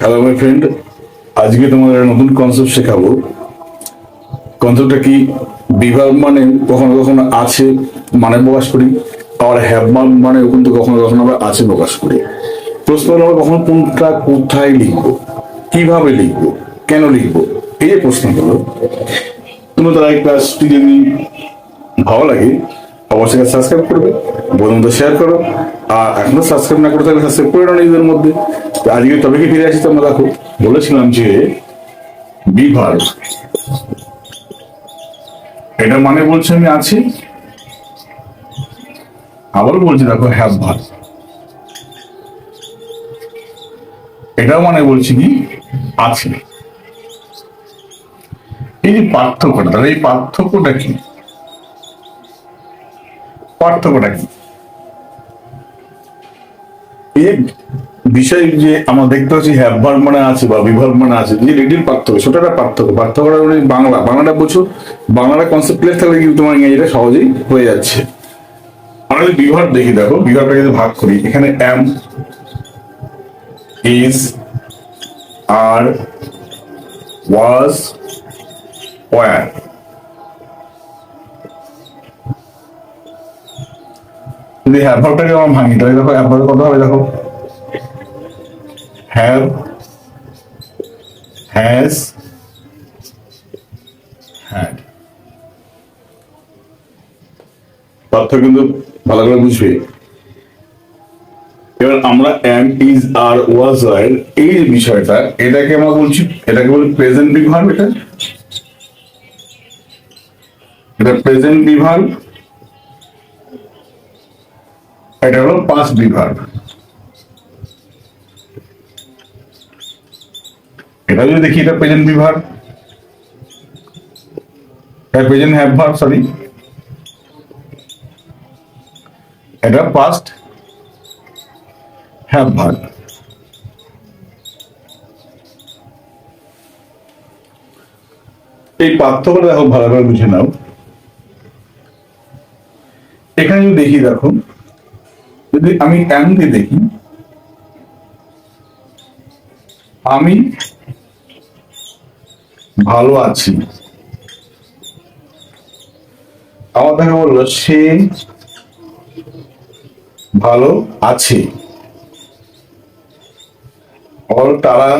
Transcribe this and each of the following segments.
Hello my friend আজকে তোমাদের নতুন কনসেপ্ট শেখাবো। কনসেপ্টটা কি? বিভাগ মানে কখনো কখনো আছে মানে প্রকাশ করি, আবার হ্যাভ মানে কিন্তু কখনো কখনো আমরা আছে প্রকাশ করি। প্রশ্ন হলো, আমরা কখনো কোনটা কোথায় লিখব? কীভাবে লিখব? কেন লিখব? এই যে প্রশ্নগুলো। তুমি তারা ক্লাসটি ভালো লাগে অবশ্যই সাবস্ক্রাইব করবে, বন্ধুদের শেয়ার করো, আর এখনও সাবস্ক্রাইব না করে থাকলে সাবস্ক্রাইব করে নাও নিজেদের মধ্যে। আজকে টপিকে ফিরে আসি তোমরা দেখো। বলেছিলাম যে বিভার, এটা মানে বলছে আমি আছি, আবার বলছি দেখো হ্যাভ ভার। এটাও মানে বলছি কি? আছে। এই যে পার্থক্যটা, তাহলে এই পার্থক্যটা কি? পার্থক্যটা কি? বিষয় যে আমরা দেখতে পাচ্ছি হ্যাভার মানে আছে বা বিভাগ মানে আছে যে রেডির পার্থক্য সেটা পার্থক্য। পার্থক্যটা মানে বাংলা। বাংলাটা বুঝো বাংলাটা কনসেপ্ট ক্লিয়ার থাকলে কিন্তু তোমার ইংরেজিটা সহজেই হয়ে যাচ্ছে। আমরা যদি বিভাগ দেখি, দেখো বিভাগটা যদি ভাগ করি, এখানে am is are was were যদি হ্যাভারটাকে আমরা ভাঙি? তাহলে দেখো হ্যাভার কত হবে দেখো? হ্যাভ হ্যাজ হ্যাড পার্থক্য কিন্তু ভালো করে বুঝবে। এবার আমরা এম ইজ আর ওয়াজ আর এই যে বিষয়টা, এটাকে আমরা বলছি, এটাকে বলি প্রেজেন্ট বিভাগ এটা। এটা প্রেজেন্ট বিভাগ এটা হলো পাস্ট বিভাগ এটা যদি দেখি, এটা প্রেজেন্ট বিভাগ। প্রেজেন্ট হ্যাভ ভার্ব সরি এটা পাস্ট হ্যাভ ভার্ব এই পার্থক্যটা দেখো ভালো করে বুঝে নাও। এখানে যদি দেখি, দেখো। যদি আমি এম দিয়ে দেখি, আমি ভালো আছি। আমার দেখা বলল, সে ভালো আছে। অল তারা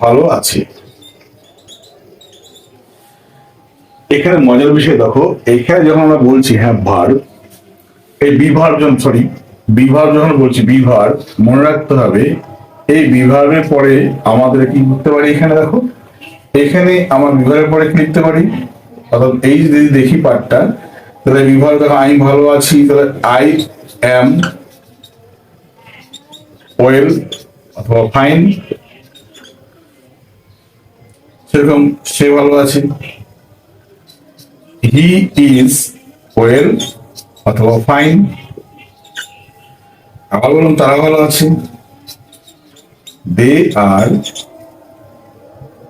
ভালো আছে। এখানে মজার বিষয় দেখো এখানে যখন আমরা বলছি হ্যাঁ ভার, এই বিভার্জন সরি বিভার যখন বলছি, বিভার, মনে রাখতে হবে, এই বিভাগের পরে আমাদের কি করতে পারি এখানে দেখো? এখানে আমার বিভাগের পরে কি লিখতে পারি? অর্থাৎ এই যদি দেখি পার্টটা তাহলে বিভাগ দেখো আমি ভালো আছি, তাহলে আই এম ওয়েল অথবা ফাইন, সেরকম সে ভালো আছে। হি ইজ ওয়েল অথবা ফাইন আবার বললাম তারা ভালো আছে? দে আর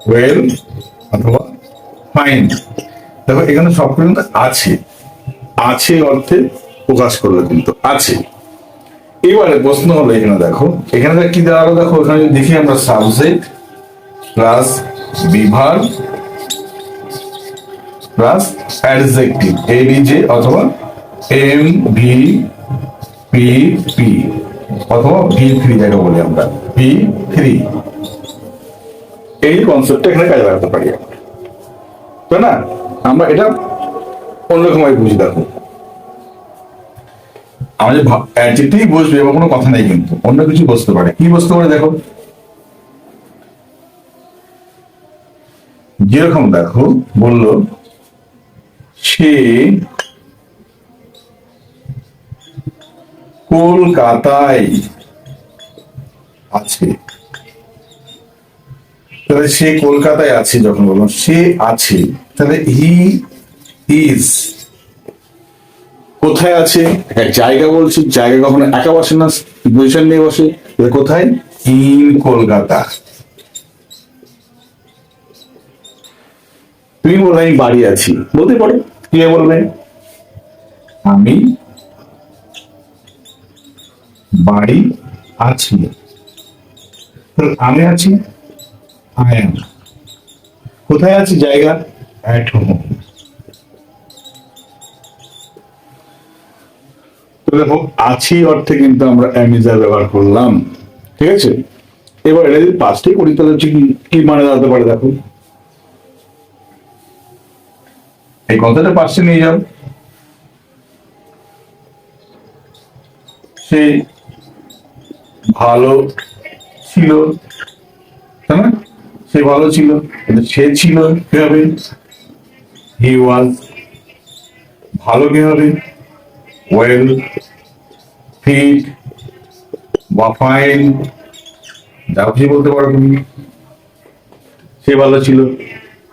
ওয়েল অথবা ফাইন দেখো, এখানে সব কিন্তু আছে। আছে অর্থে প্রকাশ করল কিন্তু আছে। এবারে প্রশ্ন হলো এখানে দেখো, এখানে কি হলো দেখো যদি দেখি আমরা সাবজেক্ট প্লাস বিভাগ প্লাস অ্যাডজেক্টিভ এডিজে অথবা এম ভি পি পি অথবা ভি থ্রি যেটা বলি আমরা। ভি থ্রি এই কনসেপ্টটা এখানে কাজে লাগাতে পারি। তাই না? আমরা এটা অন্যরকম ভাবে বুঝি, দেখো। আমাদের অ্যাডজেক্টিভ বসবে এবার কোনো কথা নেই কিন্তু। অন্য কিছু বসতে পারে। কি বসতে পারে দেখো? যেরকম দেখো, বলল সে কলকাতায় আছে। তাহলে সে কলকাতায় আছে যখন বললাম সে আছে। তাহলে হি ইজ কোথায় আছে? একটা জায়গা বলছি জায়গা কখনো একা বসে না পজিশন নিয়ে বসে। কোথায়? ইন কলকাতা। তুমি বলবে আমি বাড়ি আছি। বলতে পারো কে বলবে আমি বাড়ি আছে। আমি আছি আই এম কোথায় আছে? জায়গা? অ্যাট হোম তো দেখো আছি অর্থে কিন্তু আমরা অ্যামিজার ব্যবহার করলাম। ঠিক আছে? এবার এটা যদি পাঁচটাই করি তাহলে হচ্ছে কি মানে দাঁড়াতে পারে দেখো? এই কথাটা পাশে নিয়ে যাও। সে ভালো ছিল, তাই না? সে ভালো ছিল সে ছিল কি হবে হি ওয়াজ ভালো কি হবে ওয়েল ফিট বা ফাইন যা খুশি বলতে পারো তুমি। সে ভালো ছিল,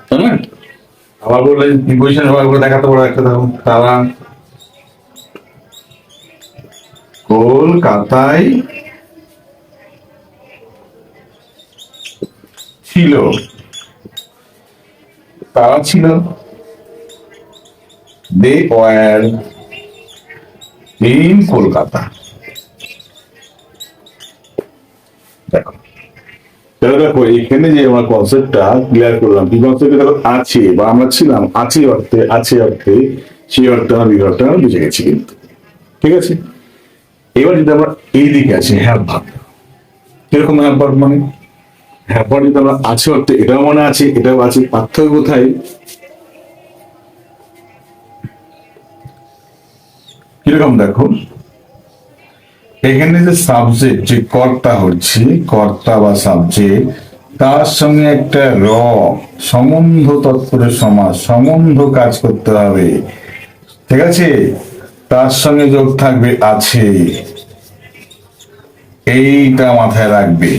তাই না? আবার বললে পজিশন সবাই করে দেখাতে পারো একটা তারা। কলকাতায় ছিল। তারা ছিল। They were in Kolkata. দেখো। তাহলে দেখো, এখানে যে আমার কনসেপ্টটা ক্লিয়ার করলাম, কি কনসেপ্ট দেখো, আছে, বা আমরা ছিলাম, আছে অর্থে আছে অর্থে, সেই অর্থে আমার বিভাগটা আমরা বুঝে গেছি কিন্তু। ঠিক আছে? এবার যদি আমরা এই দিকে আসি হ্যাভ ভাব কীরকম হ্যাভ ভাব মানে? হ্যাভ ভাব যদি আমরা আছে অর্থে, এটাও মনে আছে, এটাও আছে, পার্থক্য কোথায়? কীরকম দেখো? এখানে যে সাবজেক্ট যে কর্তা হচ্ছে, কর্তা বা সাবজেক্ট তার সঙ্গে একটা র, সম্বন্ধ তৎপরের সমাজ সম্বন্ধ কাজ করতে হবে। ঠিক আছে? তার সঙ্গে যোগ থাকবে আছে। এইটা মাথায় রাখবে।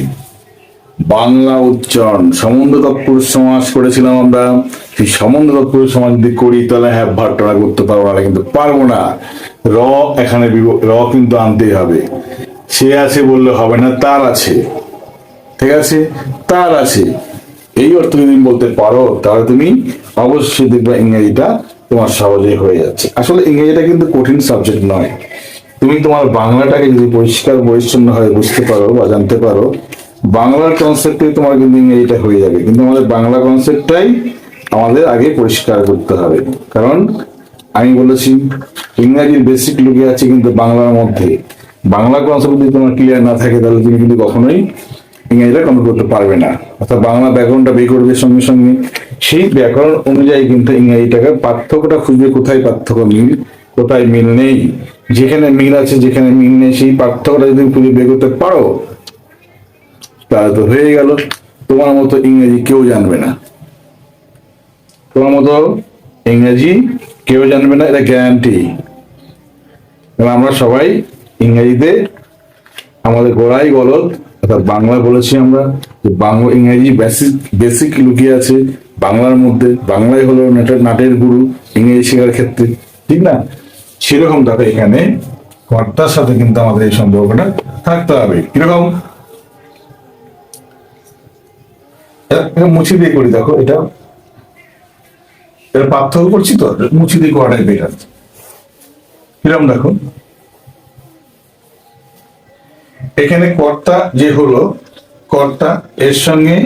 বাংলা উচ্চারণ, সম্বন্ধ তৎপুরুষ সমাজ করেছিলাম আমরা। সেই সম্বন্ধ তৎপুরুষ সমাজ যদি করি, তাহলে হ্যাঁ ভাট্টা করতে পারব না, কিন্তু পারব না। র এখানে র কিন্তু আনতেই হবে। সে আছে বললে হবে না, তার আছে। ঠিক আছে? তার আছে। এই অর্থ যদি বলতে পারো, তাহলে তুমি অবশ্যই দেখবে ইংরেজিটা তোমার সহজেই হয়ে যাচ্ছে। আসলে ইংরেজিটা কিন্তু কঠিন সাবজেক্ট নয়। তুমি তোমার বাংলাটাকে যদি পরিষ্কার, পরিচ্ছন্ন হয়ে বুঝতে পারো বা জানতে পারো, বাংলার কনসেপ্টে তোমার কিন্তু ইংরেজিটা হয়ে যাবে। কিন্তু আমাদের বাংলা কনসেপ্টটাই আমাদের আগে পরিষ্কার করতে হবে। কারণ আমি বলেছি ইংরাজির বেসিক লুকে আছে কিন্তু বাংলার মধ্যে। বাংলা কনসেপ্ট যদি তোমার ক্লিয়ার না থাকে, তাহলে তুমি কিন্তু কখনোই ইংরেজিটা কমপ্লিট করতে পারবে না। অর্থাৎ বাংলা ব্যাকরণটা বের করবে সঙ্গে সঙ্গে। সেই ব্যাকরণ অনুযায়ী কিন্তু ইংরেজিটাকে পার্থক্যটা খুঁজবে কোথায় পার্থক্য মিল, কোথায় মিল নেই। যেখানে মিল আছে, যেখানে মিল নেই, সেই পার্থক্যটা যদি খুঁজে বের করতে পারো, তাহলে তো হয়ে গেল। তোমার মতো ইংরেজি কেউ জানবে না। তোমার মতো ইংরেজি কেউ জানবে না, এটা গ্যারান্টি আমরা সবাই ইংরেজিতে আমাদের গোড়াই গলত অর্থাৎ বাংলা বলেছি আমরা বাংলা ইংরেজি বেসিক বেসিক লুকিয়ে আছে বাংলার মধ্যে। বাংলাই হলো নাটের নাটের গুরু ইংরেজি শেখার ক্ষেত্রে, ঠিক না? সেরকম দেখো এখানে কর্তার সাথে কিন্তু আমাদের এই সম্পর্কটা থাকতে হবে। কীরকম? মুছি দিয়ে করি, দেখো, এটা এটা পার্থক্য করছি তো? মুছি দিয়ে করাটাই বেটার কীরকম দেখো। এখানে কর্তা যে হলো, কর্তা এর সঙ্গে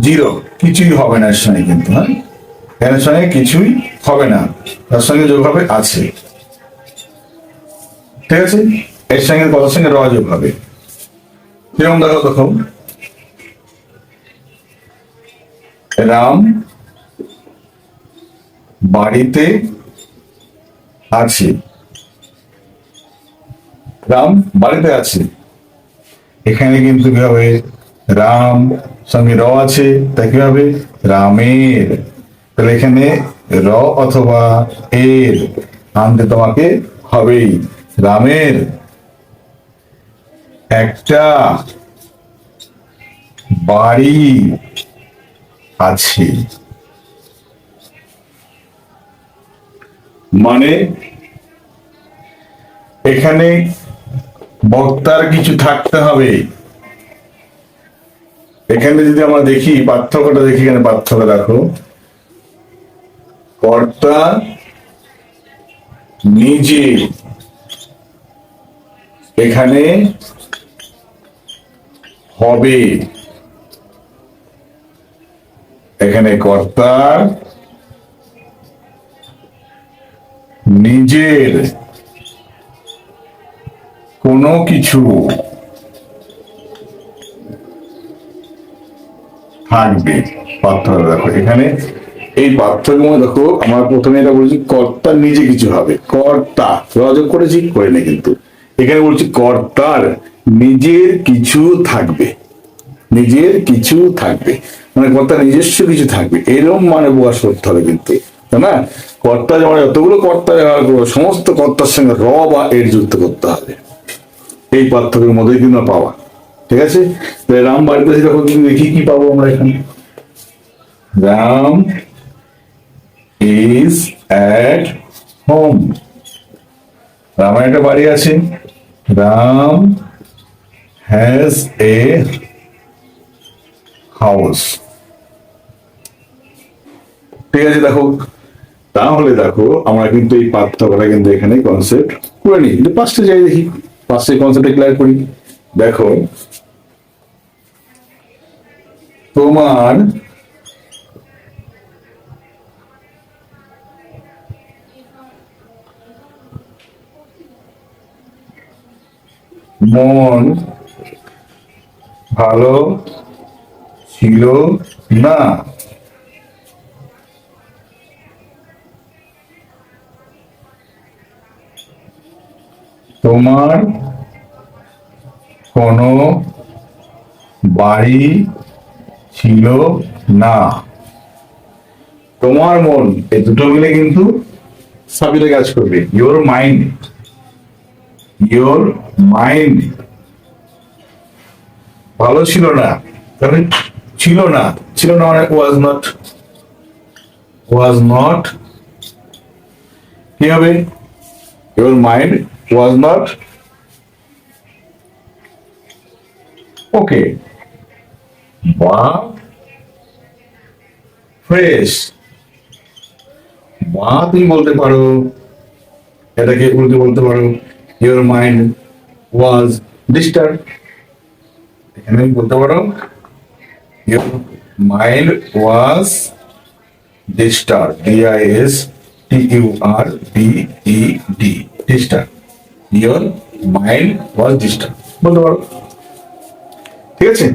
জিরো। কিছুই হবে না এর সঙ্গে কিন্তু হ্যাঁ? এর সঙ্গে কিছুই হবে না। তার সঙ্গে যোগ হবে আছে। ঠিক আছে? এর সঙ্গে কথার সঙ্গে র যোগ হবে। কীরকম দেখো তখন রাম বাড়িতে আছে রাম বাড়িতে আছে। এখানে কিন্তু কি হবে রাম সঙ্গে র আছে তাই কি হবে রামের। তাহলে এখানে র অথবা এর আনতে তোমাকে হবেই। রামের। একটা বাড়ি আছে। মানে এখানে বক্তার কিছু থাকতে হবে। এখানে যদি আমরা দেখি, পার্থক্যটা দেখি, এখানে পার্থক্য দেখো। কর্তা নিজে এখানে হবে। এখানে কর্তার নিজের কোনো কিছু থাকবে। পার্থক্য দেখো, এখানে এই পার্থক্য দেখো, আমরা প্রথমে এটা বলছি কর্তার নিজে কিছু হবে। কর্তা, যোগাযোগ করেছি, করিনি কিন্তু। এখানে বলছি কর্তার নিজের কিছু থাকবে। নিজের কিছু থাকবে। মানে কর্তার নিজস্ব কিছু থাকবে। এরকম মানে প্রকাশ করতে হবে কিন্তু। না? কর্তা যেমন যতগুলো কর্তা ব্যবহার করব সমস্ত কর্তার সঙ্গে র বা এর যুক্ত করতে হবে। এই পার্থক্যের মধ্যেই কিন্তু পাওয়া। ঠিক আছে? তাহলে রাম বাড়িতে এসে যখন কিন্তু দেখি কি পাবো আমরা এখানে। রাম ইজ অ্যাট হোম রামের একটা বাড়ি আছে। রাম হ্যাজ এ হাউস ঠিক আছে, দেখো। তাহলে দেখো, আমরা কিন্তু এই পার্থক্যটা কিন্তু এখানে কনসেপ্ট করে নিই। কিন্তু পাঁচটা যাই দেখি। পাঁচটা কনসেপ্টে ক্লিয়ার করি। দেখো, তোমার মন ভালো ছিল না। তোমার কোনো বাড়ি ছিল না। তোমার মন এই দুটো মিলে কিন্তু সাবিরে কাজ করবে। ইওর মাইন্ড ইওর মাইন্ড ভালো ছিল না, তাহলে ছিল না। ছিল না মানে ওয়াজ নট ওয়াজ নট কি হবে? Your mind was not okay. বা ফ্রেশ। বা তুমি বলতে পারো এটাকে উল্টে বলতে পারো? ইওর মাইন্ড ওয়াজ ডিস্টার্ব এখানে বলতে পারো your mind was disturb D I S T U R B E D disturb your mind was disturb বলতে পারো। ঠিক আছে?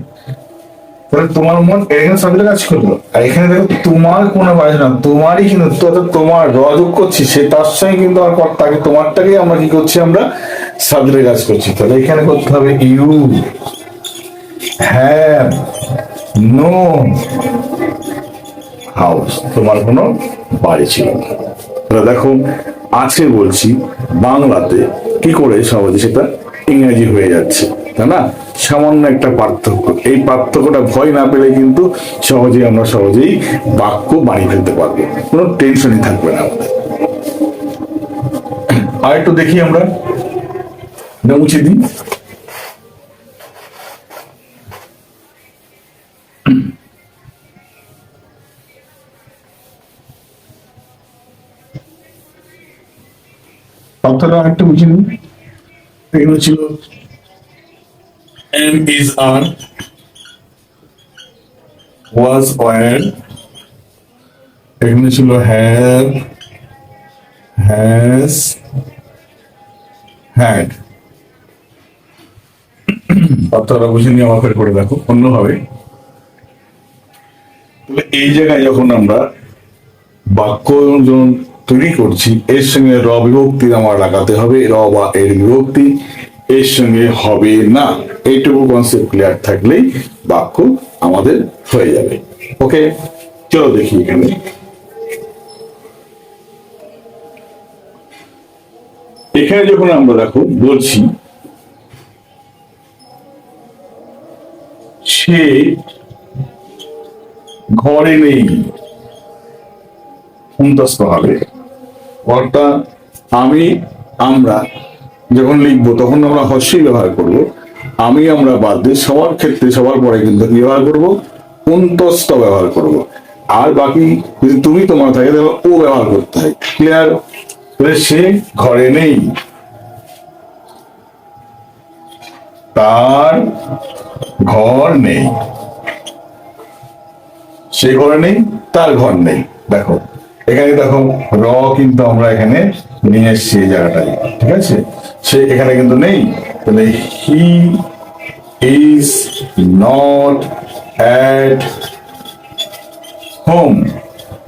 তাহলে তোমার মন এখানে কাজ করল আর এখানে দেখো, তোমার কোনো তোমারই কিন্তু তোমার করছি, সে তার সঙ্গে কিন্তু আর কর্তাকে তোমারটাকে আমরা কি করছি, আমরা কাজ করছি। তাহলে এখানে করতে হবে ইউ হ্যাভ নো হাউস তোমার কোনো বাড়ি ছিল না। দেখো আছে বলছি, বাংলাতে। কি করে সহজে সেটা ইংরেজি হয়ে যাচ্ছে, তাই না? সামান্য একটা পার্থক্য। এই পার্থক্যটা ভয় না পেলে কিন্তু সহজেই আমরা সহজেই বাক্য বানিয়ে ফেলতে পারব। কোনো টেনশনই থাকবে না আমাদের। আর একটু দেখি আমরা। মুছে দিই। পার্থক্য আরেকটু মুছে নিই এগুলো ছিল am is are was were এখানে ছিল হ্যাভ হ্যাজ হ্যাড পার্থক্যটা বুঝে নিয়ে আমার করে দেখো, অন্যভাবে। তাহলে এই জায়গায় যখন আমরা বাক্য যখন তৈরি করছি। এর সঙ্গে র বিভক্তি আমার লাগাতে হবে। র বা এর বিভক্তি এর সঙ্গে হবে না। এইটুকু কনসেপ্ট ক্লিয়ার থাকলেই বাক্য আমাদের হয়ে যাবে। ওকে চলো দেখি এখানে। এখানে যখন আমরা দেখো, বলছি, সে ঘরে নেই। হবে। অর্থাৎ আমি, আমরা যখন লিখব, তখন আমরা হস্যই ব্যবহার করব। আমি, আমরা বাদ দিয়ে সবার ক্ষেত্রে, সবার পরে কিন্তু ব্যবহার করব? অন্তস্থ ব্যবহার করব। আর বাকি যদি তুমি তোমার থাকে, তাহলে ও ব্যবহার করতে হয়। ক্লিয়ার সে ঘরে নেই। তার ঘর নেই। সে ঘরে নেই, তার ঘর নেই। দেখো এখানে দেখো, র কিন্তু আমরা এখানে নিয়ে এসছি এই জায়গাটায়, ঠিক আছে? সে এখানে কিন্তু নেই। তাহলে he is not at home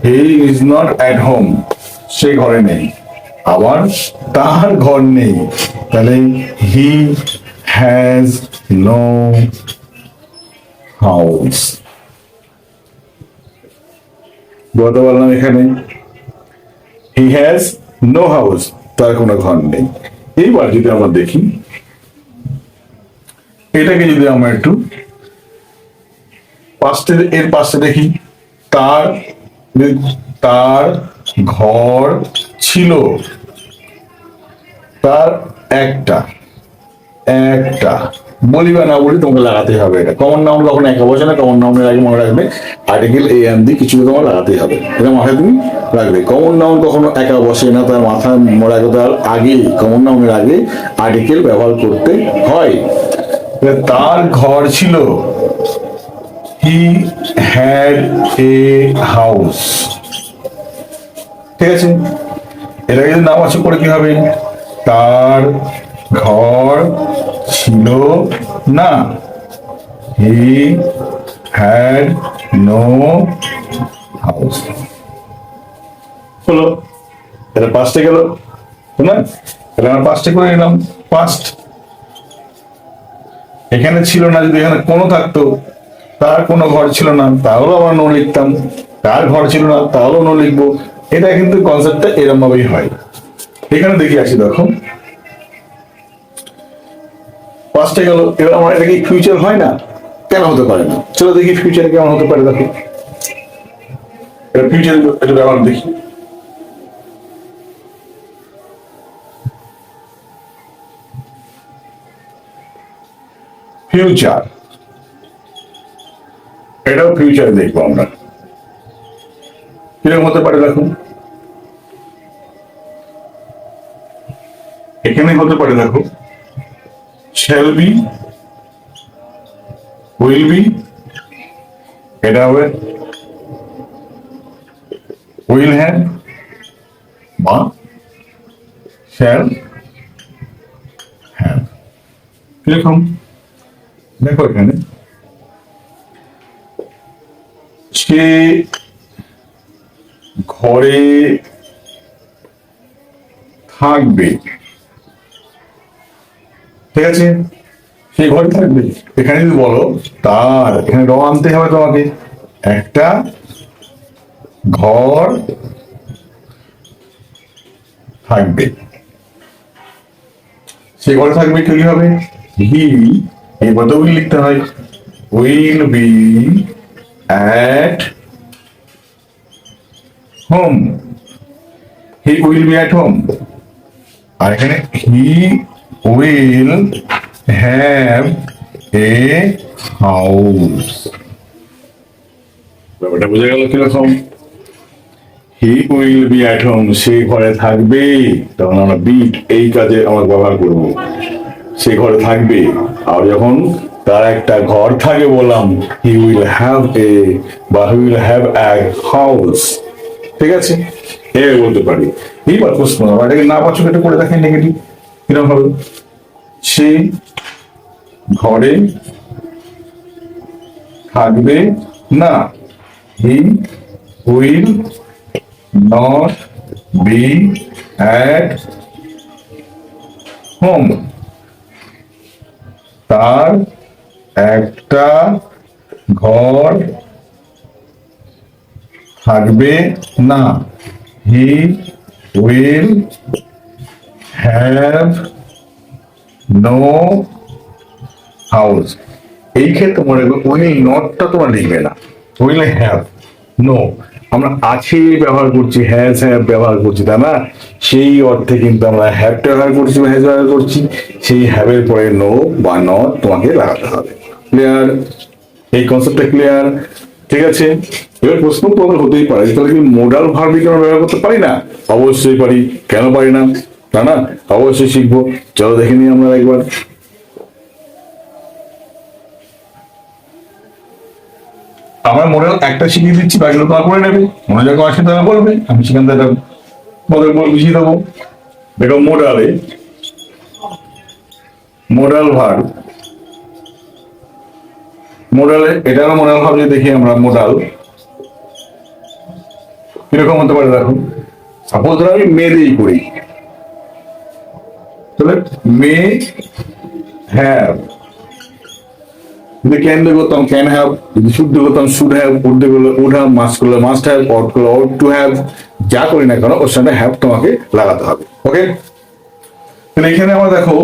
he is not at home সে ঘরে নেই। আবার তার ঘর নেই। তাহলে হি হ্যাজ নো হাউস বলতে পারলাম এখানে। হি হ্যাজ নো হাউস তার কোনো ঘর নেই। এইবার যদি আমরা দেখি, এটাকে যদি আমরা একটু পাশে, এর পাশে দেখি, তার তার ঘর ছিল। তার একটা একটা। বলি বা না বলি তোমাকে লাগাতে হবে এটা। কমন নাউন কখন একা বসে না কমন নাউনের আগে মনে রাখবে আর্টিকেল এ এম দি কিছু তোমার লাগাতেই হবে। এটা মাথায় তুমি রাখবে। কমন নাউন কখনো একা বসে না, তার মাথায় মনে রাখবে, তার আগে কমন নাউনের আগে আর্টিকেল ব্যবহার করতে হয়। তার ঘর ছিল হি হ্যাড এ হাউস ঠিক আছে? এটা যদি নাম আছে করে কি হবে? তার ঘর ছিল না। হি হ্যাড নো হাউস হলো। পাঁচটা গেল। না আমরা পাঁচটা করে নিলাম। এখানে ছিল না, যদি এখানে কোনো থাকতো, তার কোনো ঘর ছিল না, তাহলেও আমরা নো লিখতাম। তার ঘর ছিল না, তাহলেও নো লিখব। এটা কিন্তু কনসেপ্টটা এরম ভাবেই হয়। এখানে দেখি আসি, দেখো। পাঁচটা গেল, এবার আমার এটা কি ফিউচার হয় না? কেন হতে পারে না? চলো দেখি ফিউচারে কেমন হতে পারে দেখো। ফিউচার ব্যবহার দেখি। ফিউচার এটাও ফিউচারে দেখব আমরা। কীরকম হতে পারে দেখো। এখানে হতে পারে দেখো। Shall be will be এটা হবে will have বা shall have কীরকম দেখো এখানে সে ঘরে থাকবে ঠিক আছে? সেই ঘরে থাকবে। এখানে যদি বলো, তার, এখানে র আনতে হবে তোমাকে। একটা ঘর থাকবে। সে ঘরে থাকবে কি হবে? হি এবার তো লিখতে হয়। Will be at home. He will be at home. আর এখানে he will have a house ব্যাপারটা বোঝা গেল কীরকম? He will be at home সে ঘরে থাকবে। তখন আমরা বিট এই কাজে আমরা ব্যবহার করব। সে ঘরে থাকবে। আর যখন তার একটা ঘর থাকে বললাম হি উইল হ্যাভ এ বা he will have a house ঠিক আছে? এভাবে বলতে পারি। এইবার প্রশ্ন আমার এটাকে না পাচ্ছ এটা করে দেখেন নেগেটিভ কীরকম হবে? সে ঘরে থাকবে না। He will not be at home. তার একটা ঘর থাকবে না। He will have no house এই ক্ষেত্রে মনে রাখবে উইল নটটা তোমার লিখবে না। উইল হ্যাভ নো আমরা আছে ব্যবহার করছি হ্যাজ হ্যাভ ব্যবহার করছি, তাই না? সেই অর্থে কিন্তু আমরা হ্যাভটা ব্যবহার করছি হ্যাজ ব্যবহার করছি, সেই হ্যাভের পরে নো বা নট তোমাকে লাগাতে হবে। ক্লিয়ার এই কনসেপ্টটা ক্লিয়ার ঠিক আছে? এবার প্রশ্ন তোমাদের হতেই পারে, তাহলে কি মোডাল ভার্বি কেন ব্যবহার করতে পারি না? অবশ্যই পারি, কেন পারি না? তা না, অবশ্যই শিখব। চলো দেখে নিই আমরা একবার। আমার মনে একটা শিখিয়ে দিচ্ছি বাকিগুলো তোমার করে নেবে। মনে যখন আসে তারা বলবে, আমি সেখান থেকে বলে বুঝিয়ে দেবো। দেখো মোডালে মোডাল ভার্ব মোডালে এটারও মোডাল ভাব যে দেখি আমরা মোডাল কীরকম হতে পারে দেখো। সাপোজ ধরো আমি মেয়েদেরই করি। তাহলে মে হ্যাভ যদি ক্যান করতাম ক্যান হ্যাভ দিয়ে করতাম শুড হ্যাভ উড দিয়ে করলে উড হ্যাভ মাস্ট করলে মাস্ট হ্যাভ অট করলে অট টু হ্যাভ যা করি না কেন, ওর সাথে হ্যাভ তোমাকে লাগাতে হবে ওকে তাহলে এখানে আমরা দেখো,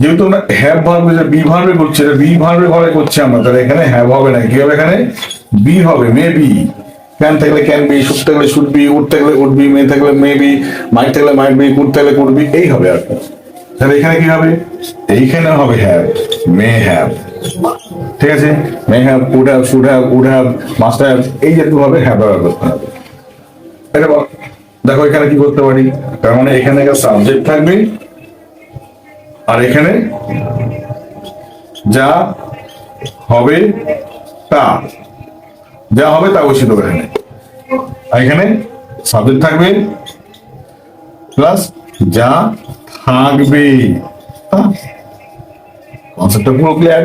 যেহেতু আমরা হ্যাভ ভার্বে যে বি ভার্বে করছি বি ভার্বে ঘরে করছি আমরা, তাহলে এখানে হ্যাভ হবে না, কি হবে এখানে? বি হবে মে বি ক্যান থাকলে ক্যান বি শুড থাকলে শুড বি উড থাকলে উড বি মে থাকলে মে বি মাইট থাকলে মাইট বি কুড থাকলে কুড বি এই হবে আর কি। তাহলে এখানে কি হবে? এইখানে হবে হ্যাভ মে হ্যাভ ঠিক আছে? May have could have should have would have must have এই জাতীয় ভাবে হ্যাভ ব্যবহার করতে হবে। এটা দেখো এখানে কি করতে পারি? তার মানে এখানে সাবজেক্ট থাকবে, আর এখানে যা হবে তা। যা হবে তা বসিয়ে দেবো এখানে আর এখানে সাবজেক্ট থাকবে প্লাস যা থাকবে। কনসেপ্টটা পুরো ক্লিয়ার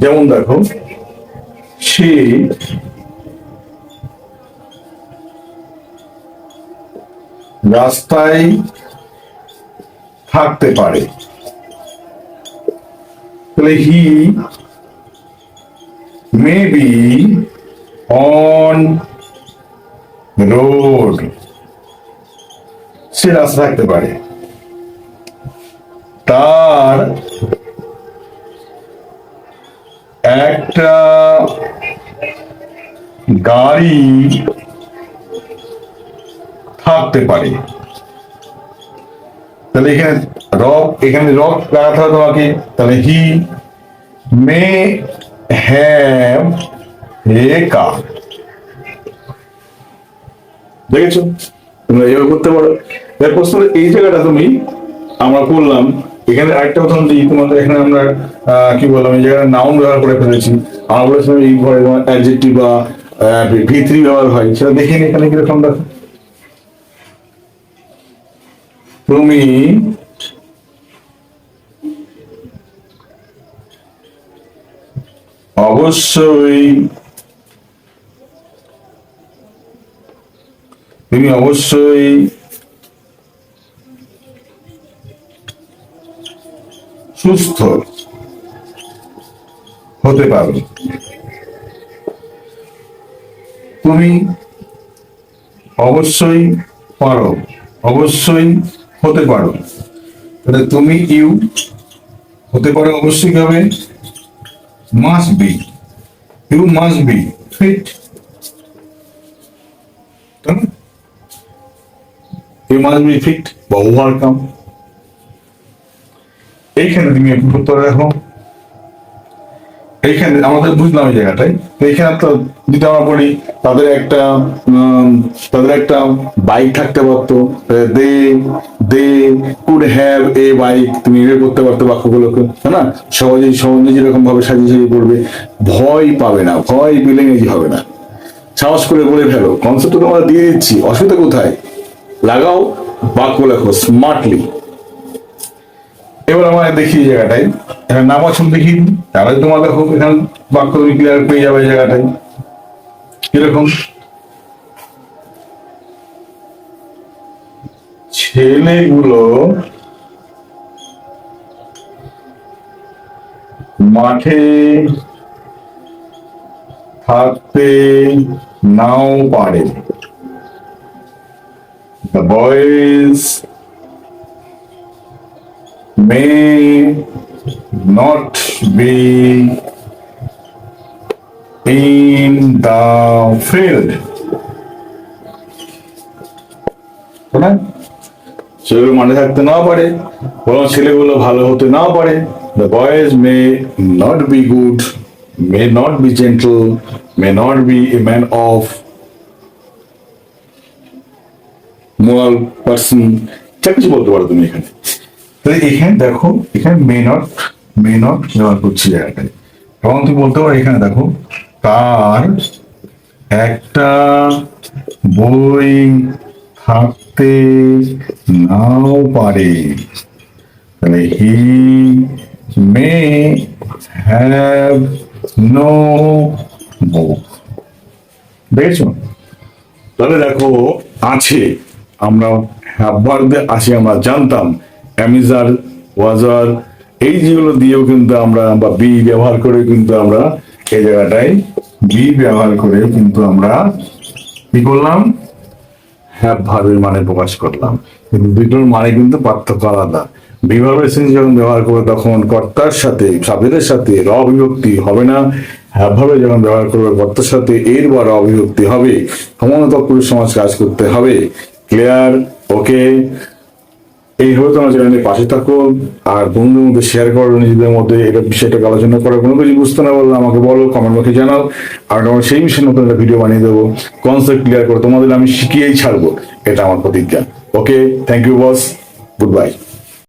যেমন দেখো, সে রাস্তায় থাকতে পারে। তাহলে he may be on road সে থাকতে পারে। তার একটা গাড়ি থাকতে পারে। তাহলে এখানে রক এখানে রক লাগাতে হবে তোমাকে। তাহলে হি মে হ্যাভ এ কার দেখেছ? তোমরা এইভাবে করতে পারো। এই জায়গাটা তুমি আমরা করলাম এখানে আরেকটা কথা দিই তোমাদের এখানে আমরা কি বললাম, এই জায়গায় নাউন ব্যবহার করে ফেলেছি। আমরা বলেছিলাম এই ঘরে অ্যাডজেক্টিভ বা ভিত্রি ব্যবহার হয়। সেটা দেখে এখানে কীরকম দেখো তুমি অবশ্যই তুমি অবশ্যই সুস্থ হতে পারবে। তুমি অবশ্যই পারো, অবশ্যই হতে পারো। তাহলে তুমি ইউ হতে পারো অবশ্যই হবে must be you must be fit you must be fit বা ওভারকাম এইখানে তুমি একটু রাখো এইখানে আমাদের বুঝলাম এই জায়গাটায় তো এইখানে তো যদি আমরা বলি তাদের একটা তাদের একটা বাইক থাকতে পারতো। They they could have a bike তুমি এভাবে করতে পারতো বাক্যগুলোকে, তাই না? সহজেই সহজে যেরকম ভাবে সাজিয়ে সাজিয়ে করবে ভয় পাবে না, ভয় নিজে হবে না। সাহস করে বলে ফেলো কনসেপ্ট তোমরা দিয়ে দিচ্ছি, অসুবিধা কোথায়? লাগাও, বাক্য লেখো স্মার্টলি এবার আমরা দেখি এই জায়গাটায়। এখানে নাম অপশন দেখি তাহলে তোমার দেখো এখানে বাক্য তুমি ক্লিয়ার পেয়ে যাবে এই জায়গাটায়। কীরকম? ছেলেগুলো মাঠে থাকতে নাও পারে। The boys may not be in the field. তাই না? ছেলেগুলো মাঠে থাকতে নাও পারে বরং ছেলেগুলো ভালো হতে নাও পারে the boys may not be good may not be gentle may not be a man of moral person যা কিছু বলতে পারো তুমি এখানে তাহলে এখানে দেখো, এখানে মে নট মে নট ব্যবহার করছি জায়গাটায়। এবং তুমি বলতে পারো এখানে দেখো, তার একটা বই থাকতে নাও পারে। তাহলে হি মে হ্যাভ নো বুক দেখেছ? তাহলে দেখো, আছে আমরা হ্যাভারদের আছে, আমরা জানতাম। অ্যামিজার, ওয়াজার, এই যেগুলো দিয়েও কিন্তু আমরা, বা বি ব্যবহার করে কিন্তু আমরা এই জায়গাটায়, বি ব্যবহার করে কিন্তু আমরা কি করলাম? হ্যাভ ভার্বের মানে প্রকাশ করলাম। কিন্তু দুটোর মানে কিন্তু পার্থক্য আলাদা। বিভাবের শ্রেণি যখন ব্যবহার করবে, তখন কর্তার সাথে সাবেদের সাথে র বিভক্তি হবে না। হ্যাভ ভাবে যখন ব্যবহার করবে, কর্তার সাথে এর বা র বিভক্তি হবে। সমানত পুরুষ সমাজ কাজ করতে হবে। ক্লিয়ার? ওকে? এই তোমরা চ্যানেলের পাশে থাকো আর বন্ধুর মধ্যে শেয়ার করো, নিজেদের মধ্যে এটা বিষয়টাকে আলোচনা করো। কোনো কিছু বুঝতে না বললে আমাকে বলো কমেন্ট বক্সে জানাও। আর আমার সেই বিষয়ে নতুন একটা ভিডিও বানিয়ে দেবো। কনসেপ্ট ক্লিয়ার করো তোমাদের আমি শিখিয়েই ছাড়বো। এটা আমার প্রতিজ্ঞা। Okay thank you boss goodbye